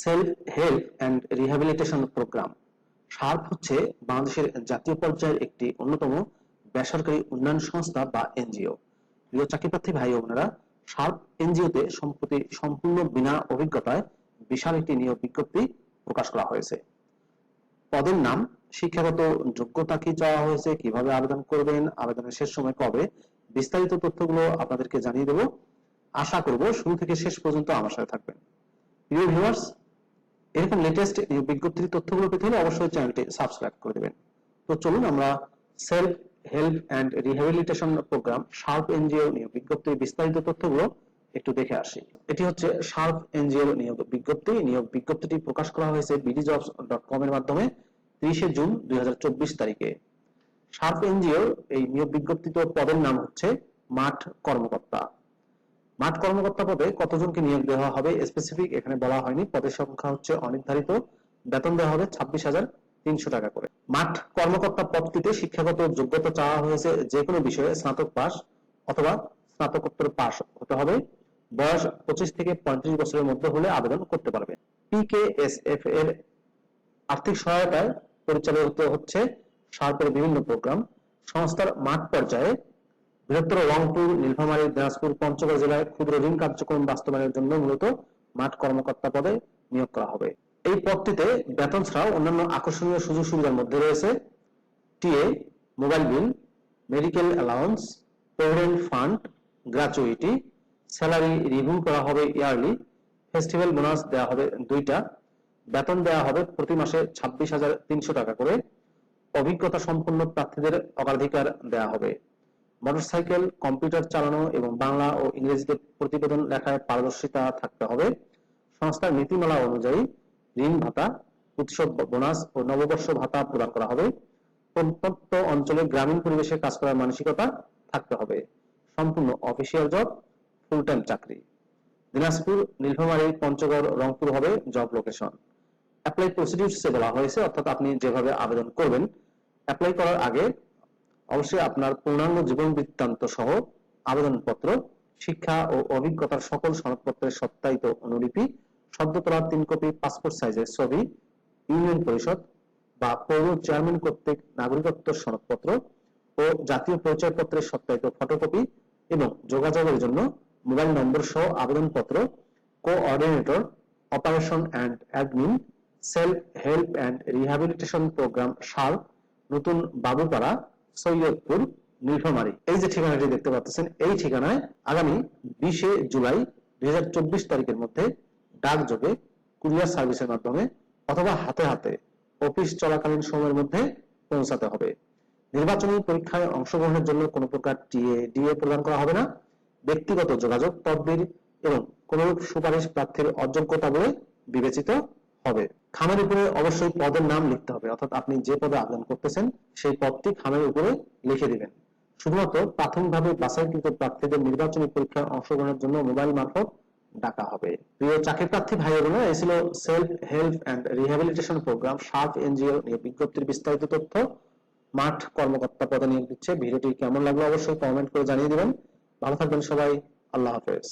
Self help and rehabilitation program SHARP হচ্ছে বাংলাদেশের জাতীয় পর্যায়ের একটি অন্যতম বেসরকারি উন্নয়ন সংস্থা বা এনজিও। প্রিয় চাকরিপ্রার্থী ভাই বোনেরা সার্প এনজিওতে সম্প্রতি সম্পূর্ণ বিনা অভিজ্ঞতায় বিশাল একটি নিয়োগ বিজ্ঞপ্তি প্রকাশ করা হয়েছে। পদের নাম, শিক্ষাগত যোগ্যতা কি চাওয়া হয়েছে, কীভাবে আবেদন করবেন, আবেদনের শেষ সময় কবে, বিস্তারিত তথ্যগুলো আপনাদেরকে জানিয়ে দেব। আশা করব শুরু থেকে শেষ পর্যন্ত আমার সাথে থাকবেন। প্রিয় ভিউয়ার্স এরকম লেটেস্ট বিজ্ঞপ্তির তথ্যগুলো পেতে হলে অবশ্যই চ্যানেলটি সাবস্ক্রাইব করে দেবেন। তো চলুন আমরা self help and rehabilitation program SHARP NGO নিয়োগ বিজ্ঞপ্তির বিস্তারিত তথ্যগুলো একটু দেখে আসি। এটি হচ্ছে শার্প এনজিও নিয়োগ বিজ্ঞপ্তি। নিয়োগ বিজ্ঞপ্তিটি প্রকাশ করা হয়েছে বিডিজবস ডট কম এর মাধ্যমে তিরিশে জুন দুই হাজার চব্বিশ তারিখে। শার্প এনজিও এই নিয়োগ বিজ্ঞপ্তিত পদের নাম হচ্ছে মাঠ কর্মকর্তা। মাঠ কর্মকর্তা পদে কতজনকে নিয়োগ দেওয়া হবে স্পেসিফিক এখানে বলা হয়নি। পদের সংখ্যা হচ্ছে অনির্ধারিত। বেতন দেওয়া হবে ছাব্বিশ হাজার তিনশো টাকা করে। মাঠ কর্মকর্তা পদটিতে শিক্ষাগত যোগ্যতা চাওয়া হয়েছে যে কোনো বিষয়ে স্নাতক পাস অথবা স্নাতকোত্তর পাস হতে হবে। বয়স পঁচিশ থেকে পঁয়ত্রিশ বছরের মধ্যে হলে আবেদন করতে পারবে। পিকেএসএফ এর আর্থিক সহায়তায় পরিচালিত হচ্ছে সার্পের বিভিন্ন প্রোগ্রাম। সংস্থার মাঠ পর্যায়ে বৃহত্তর রংপুর, নীলফামারী, দিনাজপুর, পঞ্চগড় জেলায় ক্ষুদ্র ঋণ কার্যক্রম বাস্তবায়নের জন্য মূলত মাঠ কর্মকর্তা পদে নিয়োগ করা হবে। এই পদটিতে বেতন ছাড়াও অন্যান্য আকর্ষণীয় সুযোগ সুবিধার মধ্যে রয়েছে TA, mobile bill, medical allowance, provident fund gratuity salary review করা হবে ইয়ারলি, ফেস্টিভ্যাল বোনাস দেওয়া হবে দুইটা, বেতন দেওয়া হবে প্রতি মাসে ছাব্বিশ হাজার তিনশো টাকা করে, অভিজ্ঞতা সম্পন্ন প্রার্থীদের অগ্রাধিকার দেওয়া হবে। মোটরসাইকেল, কম্পিউটার চালানো এবং বাংলা ও ইংরেজিতে প্রতিবেদন লেখায় পারদর্শিতা থাকতে হবে। সংস্থার নীতিমালা অনুযায়ী ঋণ ভাতা উৎসব বোনাস ও নববর্ষ ভাতা প্রদান করা হবে। প্রত্যন্ত অঞ্চলে গ্রামীণ পরিবেশে কাজ করার মানসিকতা থাকতে হবে। সম্পূর্ণ অফিসিয়াল জব ফুল টাইম চাকরি। দিনাজপুর, নীলফামারী, পঞ্চগড়, রংপুর হবে জব লোকেশন। অ্যাপ্লাই প্রসিডিউরসে বলা হয়েছে, অর্থাৎ আপনি যেভাবে আবেদন করবেন, অ্যাপ্লাই করার আগে অবশ্যই আপনার পূর্ণাঙ্গ জীবন বৃত্তান্ত সহ আবেদনপত্র, শিক্ষা ও অভিজ্ঞতার সকল সনদপত্রের সত্যায়িত অনুলিপি সদ্য তোলা তিন কপি পাসপোর্ট সাইজের ছবি, ইউনিয়ন পরিষদ বা পৌর চেয়ারম্যান কর্তৃক নাগরিকত্ব সনদপত্র ও জাতীয় পরিচয়পত্রের সত্যায়িত ফটোকপি এবং যোগাযোগের জন্য মোবাইল নম্বর সহ আবেদনপত্র, coordinator, operation and admin, self help and rehabilitation program সাল, নতুন বাবুপাড়া সৈয়দপুর নীলফামারী। এই যে ঠিকানাটি দেখতে পাচ্ছেন, এই ঠিকানায় আগামী বিশে জুলাই দুই হাজার চব্বিশ তারিখের মধ্যে ডাকযোগে কুরিয়ার সার্ভিসের মাধ্যমে অথবা হাতে হাতে অফিস চলাকালীন সময়ের মধ্যে পৌঁছাতে হবে। নির্বাচনী পরীক্ষায় অংশগ্রহণের জন্য কোনো প্রকার টিএ, ডিএ প্রদান করা হবে না। ব্যক্তিগত যোগাযোগ, তদবির এবং কোনরূপ সুপারিশ প্রার্থীর অযোগ্যতা বলে বিবেচিত হবে। খামের উপরে অবশ্যই পদের নাম লিখতে হবে, অর্থাৎ আপনি যে পদে আবেদন করতেছেন, সেই পদটি খামের উপরে লিখে দিবেন। শুধুমাত্র প্রাথমিকভাবে বাছাইকৃত প্রার্থীদের নির্বাচনী পরীক্ষায় অংশগ্রহণের জন্য মোবাইল মারফত ডাকা হবে। প্রিয় চাকরি প্রার্থী ভাই বোনেরা এই ছিল self help and rehabilitation program SHARP NGO নিয়ে বিজ্ঞপ্তির বিস্তারিত তথ্য। মাঠ কর্মকর্তা পদে নিয়োগ দিচ্ছে, ভিডিওটি কেমন লাগল অবশ্যই কমেন্ট করে জানিয়ে দিবেন। ভালো থাকবেন সবাই, আল্লাহ হাফেজ।